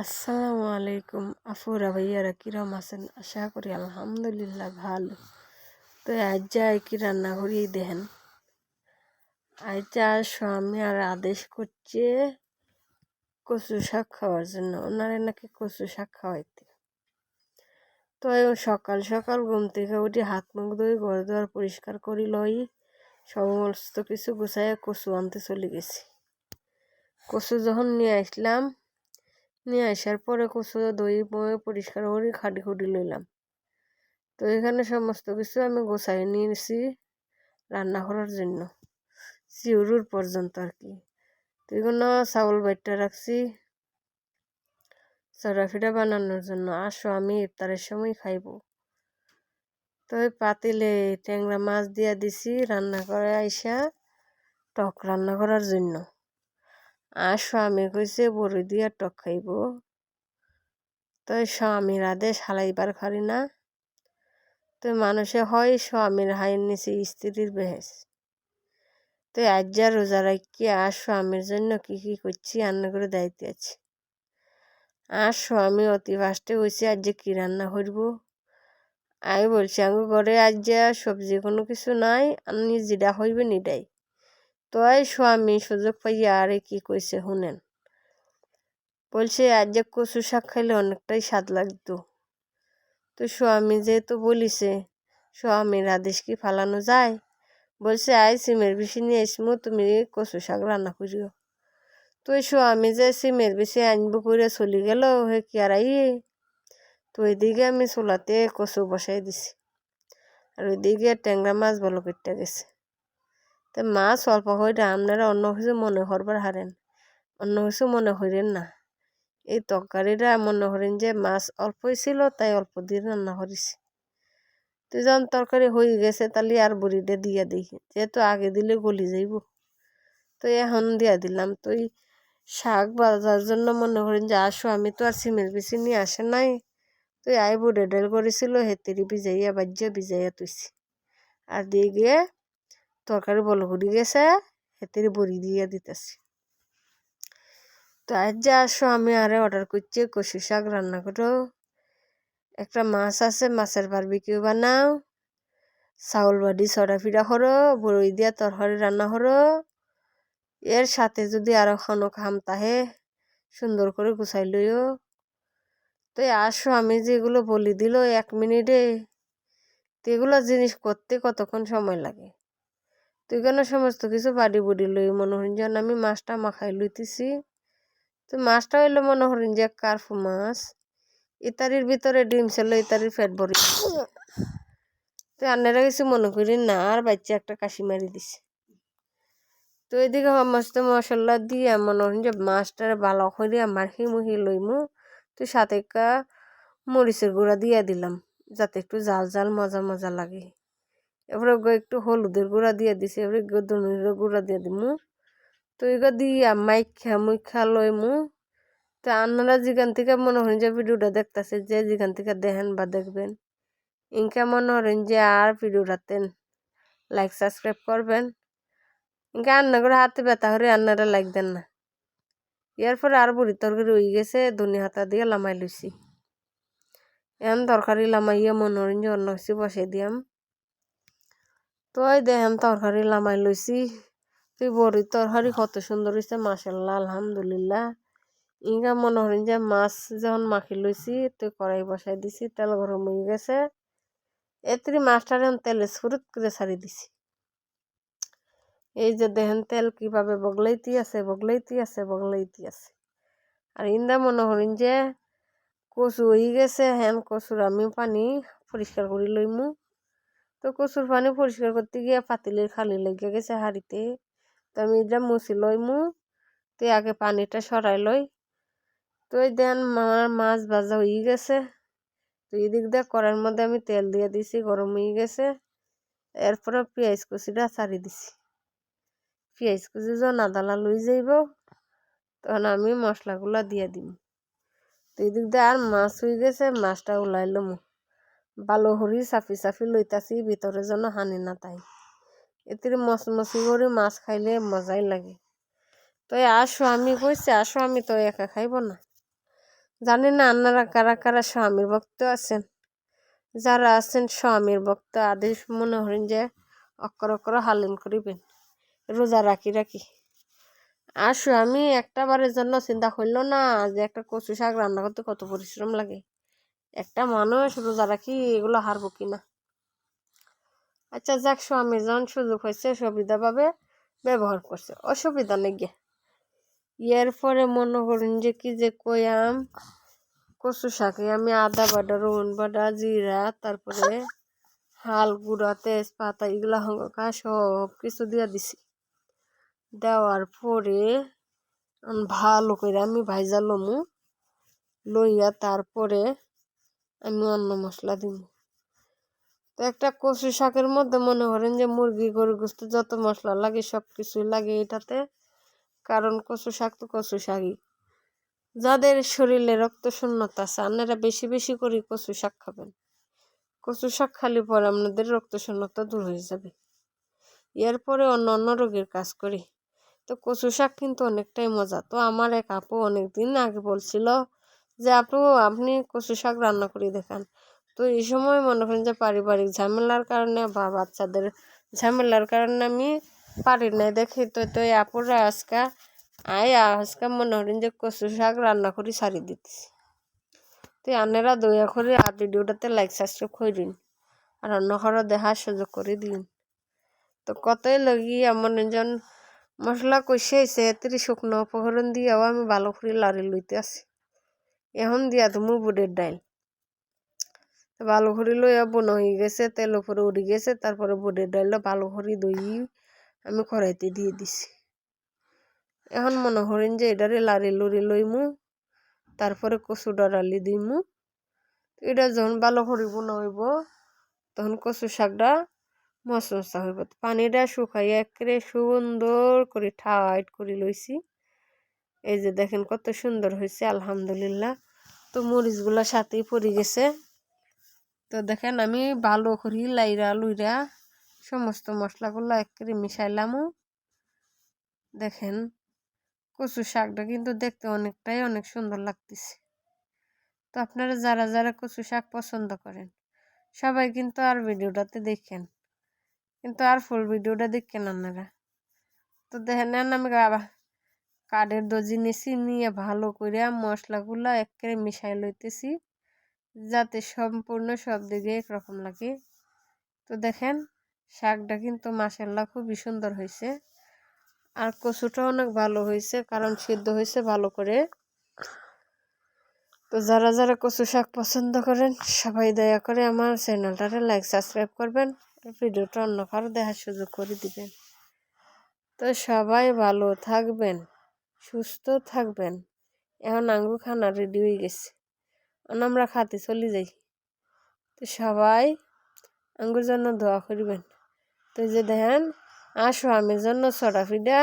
আসসালামু আলাইকুম। আফুরা ভাইয়ারা কিরম আছেন আশা করি আলহামদুলিল্লাহ ভালো। তো আজ যাই কি রান্না করিয়ে দেখেন আজ স্বামী আর আদেশ করছে কচু শাক খাওয়ার জন্য। ওনারে নাকি কচু শাক খাওয়াইতে। তো সকাল সকাল ঘুম থেকে উঠে হাত মুখ ধুই ঘর দুয়ার পরিষ্কার করি লই সমস্ত কিছু গুছাই কচু আনতে চলে গেছি। কচু যখন নিয়ে আসলাম নিয়ে আসার পরে কচু দই বয়ে পরিষ্কার করে খাটি খুঁটি লইলাম। তো এখানে সমস্ত কিছু আমি গোছাই নিয়েছি রান্না করার জন্য। চিউরুর পর্যন্ত আর কি। তো এগুলো চাউল বাইটটা রাখছি। চড়াফিটা বানানোর জন্য। আসো, আমি ইফতারের সময় খাইব। তো ওই পাতিলে ট্যাংরা মাছ দিয়া দিছি, রান্না করে আইসা টক রান্না করার জন্য। আর স্বামী কইছে বড়ি দিয়া টক খাইব। তো স্বামীর আদেশ হালাইবার খারি না। তো মানুষে হয় স্বামীর হাইয়ের নিচে স্ত্রীর বেহেস। তো আজ যা রোজা রাখি আর স্বামীর জন্য কি কি করছি রান্না করে দায়িত্ব আছে। আর স্বামী অতি ফাস্টে হয়েছে আজ যে কী রান্না করব? আমি বলছি আমি ঘরে আজ সবজি কোনো কিছু নাই আপনি যেটা হইবে নিটাই তোই স্বামী সুযোগ পাইয়া আরে কি কইছে শুনেন। বলছে আজ যে কচু শাক খাইলে অনেকটাই স্বাদ লাগতো। তো স্বামী যেহেতু বলিছে স্বামীর আদেশ কি ফালানো যায়? বলছে আই সিমের বেশি নিয়ে এসমু তুমি কচু শাক রান্না করিও। তো স্বামী যে সিমের বেশি আনব করে চলে গেল, হে কি আর আই তো ওইদিকে আমি চোলাতে কচু বসাই দিছি। আর ওইদিকে ট্যাংরা মাছ বলো কেটে গেছে। তো মাছ অল্প হইলে আপনারা অন্য কিছু মনে করবার হারেন। অন্য কিছু মনে করেন না। এই তরকারিটা মনে করেন যে মাছ অল্পই ছিল, তাই অল্প দিয়ে রান্না করেছি। তো যখন তরকারি হয়ে গেছে, তাহলে আর বুড়িটা দিয়ে দিই। যেহেতু আগে দিলে গলি যাইব। তো এখন দিয়া দিলাম। তো এই শাক বাজার জন্য মনে করেন যে আসো, আমি তো আর সিমের বেশি নিয়ে আসে নাই। তো আই বুড়ে ডাল করেছিল, হেতেরি ভিজাইয়া বাজ্যা ভিজাইয়া তুইছি আর দিয়ে গিয়ে তরকারি বলো ঘুরি গেছে, হেতেরি বড়ি দিয়ে দিতেছি। তো আজ যা আসো, আমি আরে অর্ডার করছি কষি শাক রান্না করো। একটা মাছ আছে, মাছের বারবিকিউ বানাও। চাউল বাড়ি ছড়া ফিরা করো বড়ই দিয়া তরকারি রান্না করো। এর সাথে যদি আরও খানো খাম তাহে সুন্দর করে গুছাই লইও। তো আসো, আমি যেগুলো বলি দিল এক মিনিটে তো এগুলো জিনিস করতে কতক্ষণ সময় লাগে? তো এখানে সমস্ত কিছু বাড়ি বুড়ি লই মনে আমি মাছটা মাখাই লইতেছি, তো মাছটা হইল মনে হরেন যে কার্ফু মাছ। ইতারির ভিতরে ডিম ছিল ইতারির ফ্যাট ভরি। তো আন্নারা কিছু মনে করি না, আর বাচ্চা একটা কাশি মারি দিছে। তো এদিকে সমস্ত মশলা দিয়ে মনে হন যে মাছটার ভালো করিয়া মাখি মুহি লইমু, তো সাথে মরিচের গুঁড়া দিয়ে দিলাম, যাতে একটু জাল জাল মজা মজা লাগে। এবারে একটু হলুদের গুঁড়া দিয়ে দিছে, এবারে ধনির গুঁড়া দিয়ে দিমু। তো এগুলো দিয়া মাইখা মুখা লইমু তো আপনারা যেখান থেকে মনে হন যে ভিডিওটা দেখতেছে, যে যেখান থেকে দেখেন বা দেখবেন, ইনকা মনে হরেন যে আর ভিডিওটাতে লাইক সাবস্ক্রাইব করবেন। ইনকা রান্না করে হাতে ব্যথা হরে রান্নাটা লাইক দেন না। এরপরে আর বুড়ি তরকারি হয়ে গেছে ধনি হাতা দিয়ে লামাই লইছি। এখন তরকারি লামাইয়া মনে হরেন যে অন্য বসে দিয়াম। তো ওই দেখেন তরকারি লামাই লইছি। তুই বড়ি তরকারি কত সুন্দর হয়েছে মাসাল্লাহ আলহামদুলিল্লাহ। ইঙ্গা মনে হন যে মাছ যখন মাখি লইছি, তুই কড়াই বসাই দিছি, তেল গরম হয়ে গেছে। এত্রি মাছটা যখন তেলে সুরুত করে ছাড়ি দিছি। এই যে দেখেন তেল কীভাবে বগলাইতি আছে বগলাইতি আছে বগলাইতি আছে। আর ইন্দা মনে হরিন যে কচু হয়ে গেছে হ্যান কচুর আমি পানি পরিষ্কার করে লইমু। তো কচুর পানি পরিষ্কার করতে গিয়ে পাতিলের খালি লেগে গেছে হাড়িতে। তো আমি এটা মুছি লইমু, তো আগে পানিটা সরাই লই। তো এই দেন আমার মাছ ভাজা হয়ে গেছে। তো এদিক দিয়ে কড়ার মধ্যে আমি তেল দিয়ে দিছি, গরম হয়ে গেছে। এরপরে পেঁয়াজ কুচিটা ছাড়ি দিছি। পেঁয়াজ কুচি যখন আদালা লই যাইব, তখন আমি মশলাগুলো দিয়ে দিম। তো এদিক দিয়ে আর মাছ হয়ে গেছে, মাছটা উলাই লম ভালো হরি চাফি চাফি লইতাছি ভিতরে যেন হানি না তাই এতে মচমচি করে মাছ খাইলে মজাই লাগে। তো আসো আমি কইছে আসো আমি তো একা খাইব না জানি না আপনারা কারা কারা স্বামীর ভক্ত আছেন। যারা আছেন স্বামীর ভক্ত, আদেশ মনে করেন যে অক্ষর অক্ষর হালিন করিবেন রোজা রাখি রাখি আসো আমি একটা বারের জন্য চিন্তা করল না যে একটা কচু শাক রান্না করতে কত পরিশ্রম লাগে। একটা মানুষ রোজা রাখি, এগুলো হারবো কিনা? আচ্ছা যাক, স্বামী যখন সুযোগ হয়েছে, সুবিধাভাবে ব্যবহার করছে। অসুবিধা নেই গে। এর পরে মনে করুন যে কি যে কয়াম কচু শাকে আমি আদা বাটা, রসুন বাটা, জিরা, তারপরে হাল গুঁড়া, তেজপাতা, এগুলা হঙ্কা সব কিছু দিয়ে দিছি। দেওয়ার পরে ভালো করে আমি ভাইজা লমু, লইয়া তারপরে আমি অন্য মশলা দিব। তো একটা কচু শাকের মধ্যে মনে করেন যে মুরগি গরু গোস্ত যত মশলা লাগে সব কিছুই লাগে এটাতে। কারণ কচু শাক তো কচু শাকই। যাদের শরীরে রক্ত শূন্যতা আছে, আপনারা বেশি বেশি করে কচু শাক খাবেন। কচু শাক খালি পরে আপনাদের রক্ত শূন্যতা দূর হয়ে যাবে। এরপরে অন্য অন্য রোগের কাজ করি। তো কচু শাক কিন্তু অনেকটাই মজা। তো আমার এক আপু অনেক দিন আগে বলছিল যে, আপু, আপনি কচু শাক রান্না করে দেখান। তো এই সময় মনে করেন যে, পারিবারিক ঝামেলার কারণে বা বাচ্চাদের ঝামেলার কারণে আমি পারি নাই দেখি। তো তো আপুরা আজকে, আই আজকে মনে করেন যে কচু শাক রান্না করে সারি দিতেছি। তো আনেরা দয়া করে আর ভিডিওটাতে লাইক সাবস্ক্রাইব করে দিন আর অন্য কারও দেখার সুযোগ করে দিন। তো কতই লগি আমার একজন মশলা কষিয়েছে এতে শুকনো উপকরণ দিয়েও আমি ভালো করে লাড়ি লইতে আছি। এখন দিয়া তুমি বুটের ডাইল ভালো করে লইয়া বোন হয়ে গেছে, তেল উপরে উঠে গেছে তারপরে বুটের ডাইলটা ভালো করে দই আমি কড়াইতে দিয়ে দিছি। এখন মনে করেন যে এটারে লাড়ি লড়ি লইমু তারপরে কচু ডালি দিমু এটা যখন ভালো করে বোনা হইব, তখন কচু শাকটা মশা মশা হইব। পানিটা শুকাইয়া একেবারে সুন্দর করে ঠাইট করে লইছি এই যে দেখেন কত সুন্দর হয়েছে, আলহামদুলিল্লাহ। তো মরিচগুলো সাথেই পড়ে গেছে। তো দেখেন আমি ভালো করি লাইরা লুইরা সমস্ত মশলাগুলো একেবারে মিশাইলামও দেখেন কচু শাকটা কিন্তু দেখতে অনেকটাই অনেক সুন্দর লাগতেছে। তো আপনারা যারা যারা কচু শাক পছন্দ করেন, সবাই কিন্তু আর ভিডিওটাতে দেখেন। কিন্তু আর ফুল ভিডিওটা দেখেন আপনারা। তো দেখেন, আমি কাঠের দজি নিয়েছি নিয়ে ভালো করে মশলাগুলো একেবারে মিশাই লইতেছি, যাতে সম্পূর্ণ সব দিকে একরকম লাগে। তো দেখেন, শাকটা কিন্তু মাসাল্লা খুবই সুন্দর হয়েছে আর কচুটা অনেক ভালো হয়েছে কারণ সিদ্ধ হয়েছে ভালো করে। তো যারা যারা কচু শাক পছন্দ করেন, সবাই দয়া করে আমার চ্যানেলটাতে লাইক, সাবস্ক্রাইব করবেন। ভিডিওটা অন্য কারও দেখার সুযোগ করে দিবেন। তো সবাই ভালো থাকবেন। সুস্থ থাকবেন। এখন আঙ্গুর খানা রেডি হয়ে গেছে। আমরা খাতে চলে যাই। তো সবাই আঙ্গুর জন্য দোয়া করবেন। তো যে দেখেন, আসো আমি জন্য ছড়া ফিডা